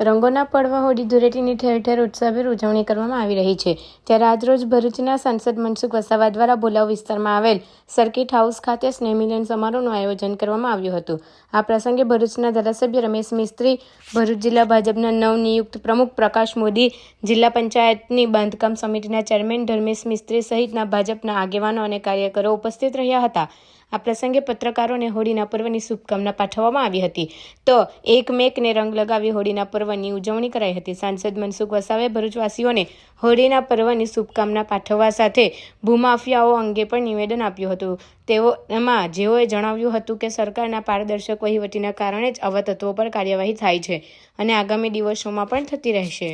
રંગોના પડવા હોળી ધૂળેટીની ઠેર ઠેર ઉત્સવભેર ઉજવણી કરવામાં આવી રહી છે. ત્યારે આજરોજ ભરૂચના સાંસદ મનસુખ વસાવા દ્વારા બોલાવ વિસ્તારમાં આવેલ સર્કિટ હાઉસ ખાતે સ્નેહમિલન સમારોહનું આયોજન કરવામાં આવ્યું હતું. આ પ્રસંગે ભરૂચના ધારાસભ્ય રમેશ મિસ્ત્રી, ભરૂચ જિલ્લા ભાજપના નવનિયુક્ત પ્રમુખ પ્રકાશ મોદી, જિલ્લા પંચાયતની બાંધકામ સમિતિના ચેરમેન ધર્મેશ મિસ્ત્રી સહિતના ભાજપના આગેવાનો અને કાર્યકરો ઉપસ્થિત રહ્યા હતા. આ પ્રસંગે પત્રકારોને હોળીના પર્વની શુભકામના પાઠવવામાં આવી હતી. તો એકમેકને રંગ લગાવી હોળીના પર્વની ઉજવણી કરાઈ હતી. સાંસદ મનસુખ વસાવે ભરૂચવાસીઓને હોળીના પર્વની શુભકામના પાઠવવા સાથે ભૂમાફિયાઓ અંગે પણ નિવેદન આપ્યું હતું. તેઓ એમાં જેઓએ જણાવ્યું હતું કે સરકારના પારદર્શક વહીવટીના કારણે જ આવા તત્વો પર કાર્યવાહી થાય છે અને આગામી દિવસોમાં પણ થતી રહેશે.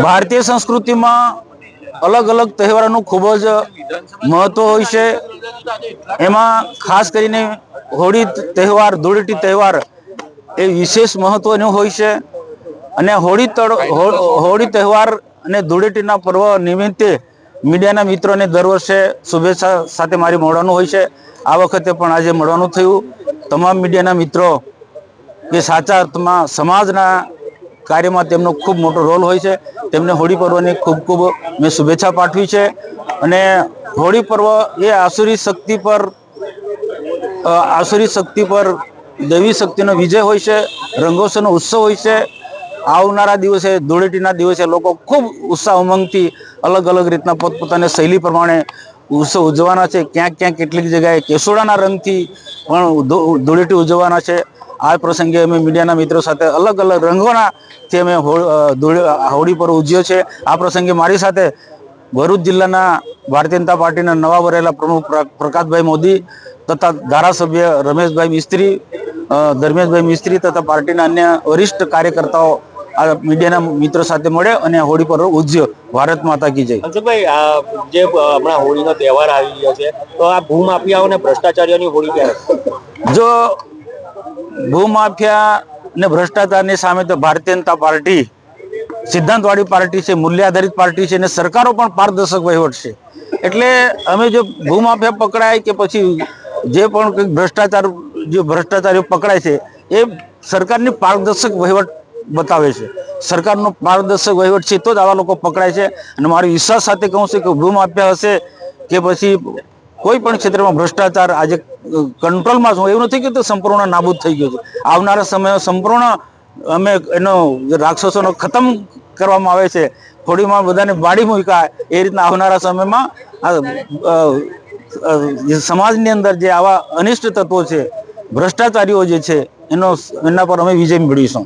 ભારતીય સંસ્કૃતિમાં અલગ અલગ તહેવારોનું ખૂબ જ મહત્વ હોય છે. એમાં ખાસ કરીને હોળી તહેવાર, ધૂળેટી તહેવાર એ વિશેષ મહત્વનું હોય છે. અને હોળી તળ હોળી તહેવાર અને ધૂળેટીના પર્વ નિમિત્તે મીડિયાના મિત્રોને દર વર્ષે શુભેચ્છા સાથે મારી મળવાનું હોય છે. આ વખતે પણ આજે મળવાનું થયું. તમામ મીડિયાના મિત્રો એ સાચા અર્થમાં સમાજના કાર્યમાં તેમનો ખૂબ મોટો રોલ હોય છે. તેમને હોળી પર્વની ખૂબ ખૂબ મેં શુભેચ્છા પાઠવી છે. અને હોળી પર્વ એ આસુરી શક્તિ પર આસુરી શક્તિ પર દેવી શક્તિનો વિજય હોય છે, રંગોત્સવનો ઉત્સવ હોય છે. આવનારા દિવસે, ધૂળેટીના દિવસે લોકો ખૂબ ઉત્સાહ ઉમંગથી અલગ અલગ રીતના પોતપોતાની શૈલી પ્રમાણે ઉત્સવ ઉજવવાના છે. ક્યાંક ક્યાંક કેટલીક જગ્યાએ કેસોડાના રંગથી પણ ધૂળેટી ઉજવવાના છે. આ પ્રસંગે અમે મીડિયાના મિત્રો સાથે અલગ અલગ રંગોના જે અમે હોળી પર ઉજવ્યો છે. આ પ્રસંગે મારી સાથે ભરૂચ જિલ્લાના ભારતીય જનતા પાર્ટીના નવા વરેલા પ્રમુખ પ્ર- પ્રકાશભાઈ મોદી તથા ધારાસભ્ય રમેશભાઈ મિસ્ત્રી ધર્મેશભાઈ મિસ્ત્રી તથા પાર્ટીના અન્ય વરિષ્ઠ કાર્યકર્તાઓ આ મીડિયાના મિત્રો સાથે મળે અને હોળી પર ઉજવ્યો ભારત માતા કી જય. આ જે હમણાં હોળીનો તહેવાર આવી ગયો છે તો આ ભૂમાફિયાઓ અને ભ્રષ્ટાચારીઓની હોળી ક્યારે જો ભૂમાફિયા અને ભ્રષ્ટાચારની સામે તો ભારતીય જનતા પાર્ટી સિદ્ધાંતવાળી પાર્ટી છે મૂલ્ય આધારિત પાર્ટી છે અને સરકારો પણ પારદર્શક વહીવટ છે. એટલે અમે જો ભૂમાફિયા પકડાય કે પછી જે પણ કંઈક ભ્રષ્ટાચાર, જે ભ્રષ્ટાચારીઓ પકડાય છે, એ સરકારની પારદર્શક વહીવટ બતાવે છે. સરકારનો પારદર્શક વહીવટ છે તો જ આવા લોકો પકડાય છે. અને મારી વિશ્વાસ સાથે કહું છું કે ભૂમાફિયા હશે કે પછી કોઈ પણ ક્ષેત્રમાં ભ્રષ્ટાચાર આજે કંટ્રોલમાં શું એવું નથી કે તે સંપૂર્ણ નાબૂદ થઈ ગયું છે. આવનારા સમયમાં સંપૂર્ણ, અમે એનો રાક્ષસોનો ખતમ કરવામાં આવે છે, થોડીમાં બધાને બાળી મૂકાય એ રીતના આવનારા સમયમાં સમાજની અંદર જે આવા અનિષ્ટ તત્વો છે, ભ્રષ્ટાચારીઓ જે છે, એનો, એના પર અમે વિજય મેળવીશું.